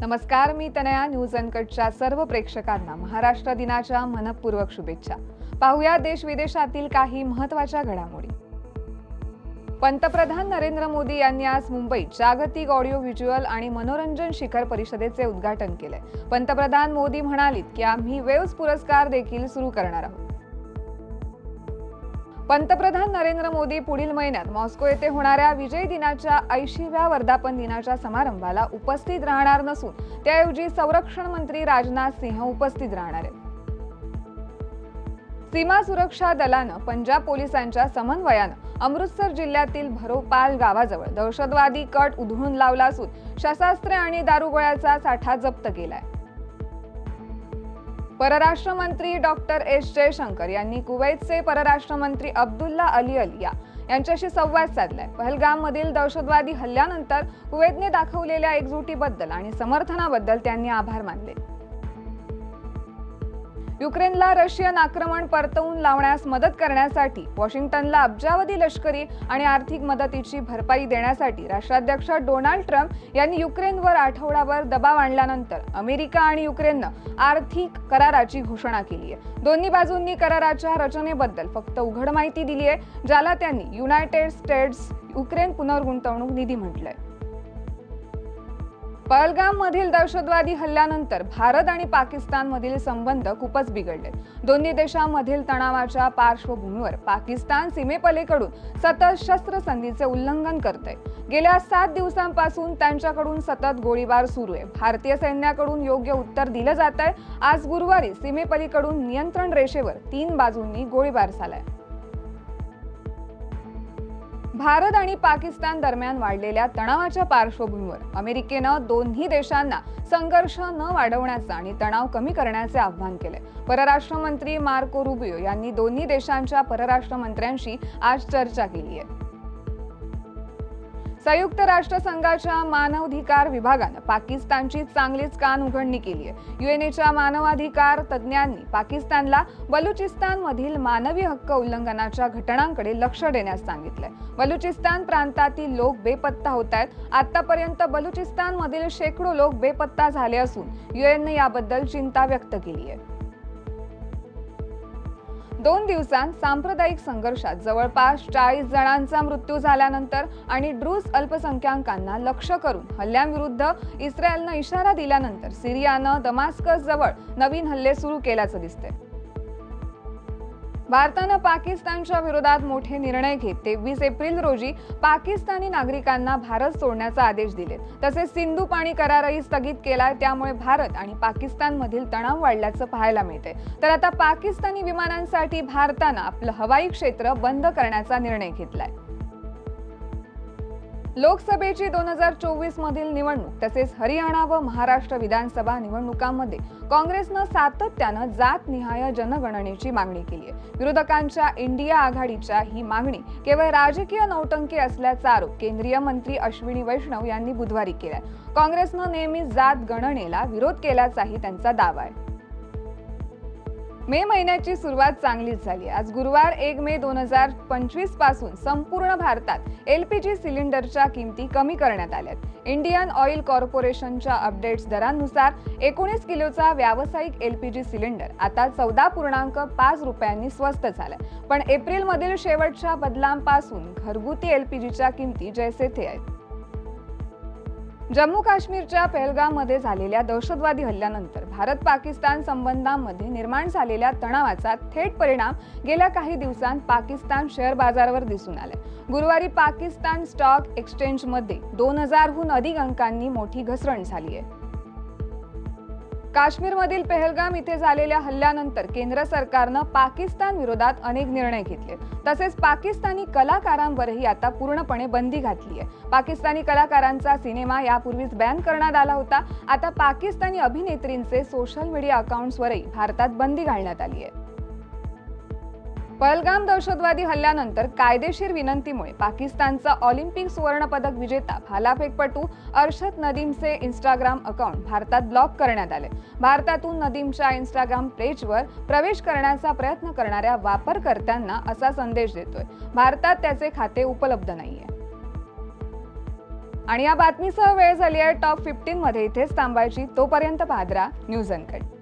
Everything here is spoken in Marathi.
नमस्कार मी तनया. न्यूज अनकटच्या सर्व प्रेक्षकांना महाराष्ट्र दिनाच्या मनपूर्वक शुभेच्छा. पाहूया देश विदेशातील काही महत्त्वाच्या घडामोडी. पंतप्रधान नरेंद्र मोदी यांनी आज मुंबईत जागतिक ऑडिओ व्हिज्युअल आणि मनोरंजन शिखर परिषदेचे उद्घाटन केले. पंतप्रधान मोदी म्हणालीत की आम्ही वेव्स पुरस्कार देखील सुरू करणार आहोत. पंतप्रधान नरेंद्र मोदी पुढील महिन्यात मॉस्को येथे होणाऱ्या विजय दिनाच्या ऐंशीव्या वर्धापन दिनाच्या समारंभाला उपस्थित राहणार नसून त्याऐवजी संरक्षण मंत्री राजनाथ सिंह उपस्थित राहणार आहेत. सीमा सुरक्षा दलानं पंजाब पोलिसांच्या समन्वयानं अमृतसर जिल्ह्यातील भरोपाल गावाजवळ दहशतवादी कट उधळून लावला असून शस्त्रास्त्रे आणि दारुगोळ्याचा साठा जप्त केलाय. परराष्ट्र मंत्री डॉक्टर एस जयशंकर यांनी कुवैतचे परराष्ट्र मंत्री अब्दुल्ला अली अलिया यांच्याशी संवाद साधलाय. पहलगाममधील दहशतवादी हल्ल्यानंतर कुवैतने दाखवलेल्या एकजुटीबद्दल आणि समर्थनाबद्दल त्यांनी आभार मानले. युक्रेनला रशियन आक्रमण परतवून लावण्यास मदत करण्यासाठी वॉशिंग्टनला अब्जावधी लष्करी आणि आर्थिक मदतीची भरपाई देण्यासाठी राष्ट्राध्यक्ष डोनाल्ड ट्रम्प यांनी युक्रेनवर आठवडाभर दबाव आणल्यानंतर अमेरिका आणि युक्रेननं आर्थिक कराराची घोषणा केली आहे. दोन्ही बाजूंनी कराराच्या रचनेबद्दल फक्त उघड माहिती दिली आहे ज्याला त्यांनी युनायटेड स्टेट्स युक्रेन पुनर्गुंतवणूक निधी म्हटलंय. पहलगाम मधील दहशतवादी हल्ल्यानंतर भारत आणि पाकिस्तान मधील संबंध खूपच बिघडले दोन्ही देशांमधील तणावाच्या पार्श्वभूमीवर पाकिस्तान सीमेपलीकडून सतत शस्त्रसंधीचे उल्लंघन करते गेल्या सात दिवसांपासून त्यांच्याकडून सतत गोळीबार सुरू आहे. भारतीय सैन्याकडून योग्य उत्तर दिलं जात आहे आज गुरुवारी सीमेपलीकडून नियंत्रण रेषेवर तीन बाजूंनी गोळीबार झालाय. भारत आणि पाकिस्तान दरम्यान वाढलेल्या तणावाच्या पार्श्वभूमीवर अमेरिकेनं दोन्ही देशांना संघर्ष न वाढवण्याचं आणि तणाव कमी करण्याचे आवाहन केले परराष्ट्र मंत्री मार्को रुबियो यांनी दोन्ही देशांच्या परराष्ट्र मंत्र्यांशी आज चर्चा केली आहे. संयुक्त राष्ट्रसंघाच्या मानवाधिकार विभागानं पाकिस्तानची चांगलीच कान उघडणी केली आहे युएनएच्या मानवाधिकार तज्ज्ञांनी पाकिस्तानला बलुचिस्तानमधील मानवी हक्क उल्लंघनाच्या घटनांकडे लक्ष देण्यास सांगितलंय. बलुचिस्तान प्रांतातील लोक बेपत्ता होत आहेत. आतापर्यंत बलुचिस्तानमधील शेकडो लोक बेपत्ता झाले असून युएनने याबद्दल चिंता व्यक्त केली आहे दोन दिवसांत सांप्रदायिक संघर्षात जवळपास चाळीस जणांचा मृत्यू झाल्यानंतर आणि ड्रूज अल्पसंख्याकांना लक्ष करून हल्ल्यांविरुद्ध इस्रायलनं इशारा दिल्यानंतर सिरियानं दमास्कस जवळ नवीन हल्ले सुरू केल्याचं दिसतंय. भारतानं पाकिस्तानच्या विरोधात मोठे निर्णय घेत तेवीस एप्रिल रोजी पाकिस्तानी नागरिकांना भारत सोडण्याचा आदेश दिले तसेच सिंधू पाणी करारही स्थगित केलाय त्यामुळे भारत आणि पाकिस्तानमधील तणाव वाढल्याचं पाहायला मिळते तर आता पाकिस्तानी विमानांसाठी भारतानं आपलं हवाई क्षेत्र बंद करण्याचा निर्णय घेतलाय. लोकसभेची दोन हजार चोवीस मधील निवडणूक तसेच हरियाणा व महाराष्ट्र विधानसभा निवडणुकांमध्ये काँग्रेसनं सातत्यानं जातनिहाय जनगणनेची मागणी केली आहे विरोधकांच्या इंडिया आघाडीच्या ही मागणी केवळ राजकीय नौटंकी असल्याचा आरोप केंद्रीय मंत्री अश्विनी वैष्णव यांनी बुधवारी केलाय. काँग्रेसनं नेहमी जात गणनेला विरोध केल्याचाही त्यांचा दावा आहे. मे महिन्याची सुरुवात चांगलीच झाली. आज गुरुवार एक मे दोन हजार पंचवीसपासून संपूर्ण भारतात एल पी जी सिलेंडरच्या किमती कमी करण्यात आल्यात. इंडियन ऑइल कॉर्पोरेशनच्या अपडेट्स दरांनुसार एकोणीस किलोचा व्यावसायिक एल पी जी सिलेंडर आता चौदा पूर्णांक पाच रुपयांनी स्वस्त झालाय. पण एप्रिलमधील शेवटच्या बदलांपासून घरगुती एल पी किमती जैसे थे आहेत. जम्मू काश्मीरच्या पहलगाममध्ये झालेल्या दहशतवादी हल्ल्यानंतर भारत पाकिस्तान संबंधांमध्ये निर्माण झालेल्या तणावाचा थेट परिणाम गेल्या काही दिवसांत पाकिस्तान शेअर बाजारावर दिसून आलाय. गुरुवारी पाकिस्तान स्टॉक एक्सचेंजमध्ये दोन हजारहून अधिक अंकांनी मोठी घसरण झाली आहे. काश्मीरमधील पेहलगाम इथे झालेल्या हल्ल्यानंतर केंद्र सरकारनं पाकिस्तान विरोधात अनेक निर्णय घेतले. तसेच पाकिस्तानी कलाकारांवरही आता पूर्णपणे बंदी घातली आहे पाकिस्तानी कलाकारांचा सिनेमा यापूर्वीच बॅन करण्यात आला होता. आता पाकिस्तानी अभिनेत्रींचे सोशल मीडिया अकाउंट्सवरही भारतात बंदी घालण्यात आली आहे पहलगाम दहशतवादी हल्ल्यानंतर कायदेशीर विनंतीमुळे पाकिस्तानचा ऑलिम्पिक सुवर्णपदक विजेता भालाफेकपटू अर्शद नदीमचे इंस्टाग्राम अकाउंट भारतात ब्लॉक करण्यात आले. भारतातून नदीमच्या इंस्टाग्राम पेजवर प्रवेश करण्याचा प्रयत्न करणाऱ्या वापरकर्त्यांना असा संदेश देतोय. भारतात त्याचे खाते उपलब्ध नाहीये. आणि या बातमीसह वेळ झाली आहे. टॉप फिफ्टीन मध्ये इथेच थांबायची. तोपर्यंत पाहत न्यूज अनकट.